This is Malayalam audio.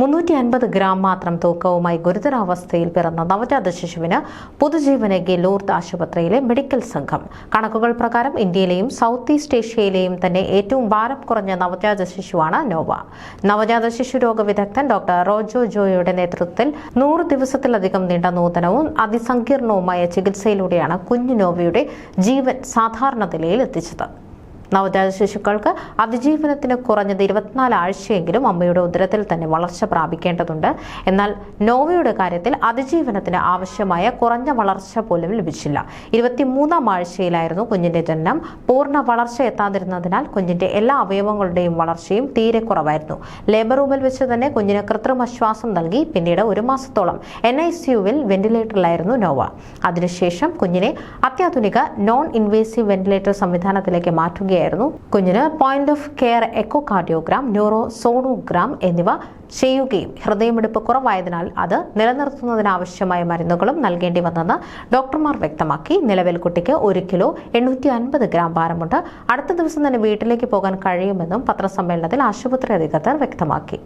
മുന്നൂറ്റി അൻപത് ഗ്രാം മാത്രം തൂക്കവുമായി ഗുരുതരാവസ്ഥയിൽ പിറന്ന നവജാത ശിശുവിന് പുതുജീവനകി ലൂർത്ത് ആശുപത്രിയിലെ മെഡിക്കൽ സംഘം. കണക്കുകൾ പ്രകാരം ഇന്ത്യയിലെയും സൗത്ത് ഈസ്റ്റ് ഏഷ്യയിലെയും തന്നെ ഏറ്റവും ഭാരം കുറഞ്ഞ നവജാത ശിശുവാണ് നോവ. നവജാത ശിശു രോഗ വിദഗ്ധൻ ഡോക്ടർ റോജോ ജോയുടെ നേതൃത്വത്തിൽ നൂറ് ദിവസത്തിലധികം നീണ്ട നൂതനവും അതിസങ്കീർണവുമായ ചികിത്സയിലൂടെയാണ് കുഞ്ഞു നോവയുടെ ജീവൻ സാധാരണ നിലയിൽ എത്തിച്ചത്. നവജാത ശിശുക്കൾക്ക് അതിജീവനത്തിന് കുറഞ്ഞത് ഇരുപത്തിനാല് ആഴ്ചയെങ്കിലും അമ്മയുടെ ഉദരത്തിൽ തന്നെ വളർച്ച പ്രാപിക്കേണ്ടതുണ്ട്. എന്നാൽ നോവയുടെ കാര്യത്തിൽ അതിജീവനത്തിന് ആവശ്യമായ കുറഞ്ഞ വളർച്ച പോലും ലഭിച്ചില്ല. ഇരുപത്തിമൂന്നാം ആഴ്ചയിലായിരുന്നു കുഞ്ഞിന്റെ ജനനം. പൂർണ വളർച്ച എത്താതിരുന്നതിനാൽ കുഞ്ഞിന്റെ എല്ലാ അവയവങ്ങളുടെയും വളർച്ചയും തീരെ കുറവായിരുന്നു. ലേബർ റൂമിൽ വെച്ച് തന്നെ കുഞ്ഞിന് കൃത്രിമ ശ്വാസം നൽകി പിന്നീട് ഒരു മാസത്തോളം എൻ ഐ സിയുവിൽ വെന്റിലേറ്ററിലായിരുന്നു നോവ. അതിനുശേഷം കുഞ്ഞിനെ അത്യാധുനിക നോൺ ഇൻവേസീവ് വെന്റിലേറ്റർ സംവിധാനത്തിലേക്ക് മാറ്റുകയായിരുന്നു. കുഞ്ഞിന് point of care echocardiogram neurosonogram എന്നിവ ചെയ്യുകയും ഹൃദയമിടിപ്പ് കുറവായതിനാൽ അത് നിലനിർത്തുന്നതിനാവശ്യമായ മരുന്നുകളും നൽകേണ്ടി വന്നെന്ന് ഡോക്ടർമാർ വ്യക്തമാക്കി. നിലവിൽ കുട്ടിക്ക് ഒരു കിലോ എണ്ണൂറ്റി അൻപത് ഗ്രാം ഭാരമുണ്ട്. അടുത്ത ദിവസം തന്നെ വീട്ടിലേക്ക് പോകാൻ കഴിയുമെന്നും പത്രസമ്മേളനത്തിൽ ആശുപത്രി അധികൃതർ വ്യക്തമാക്കി.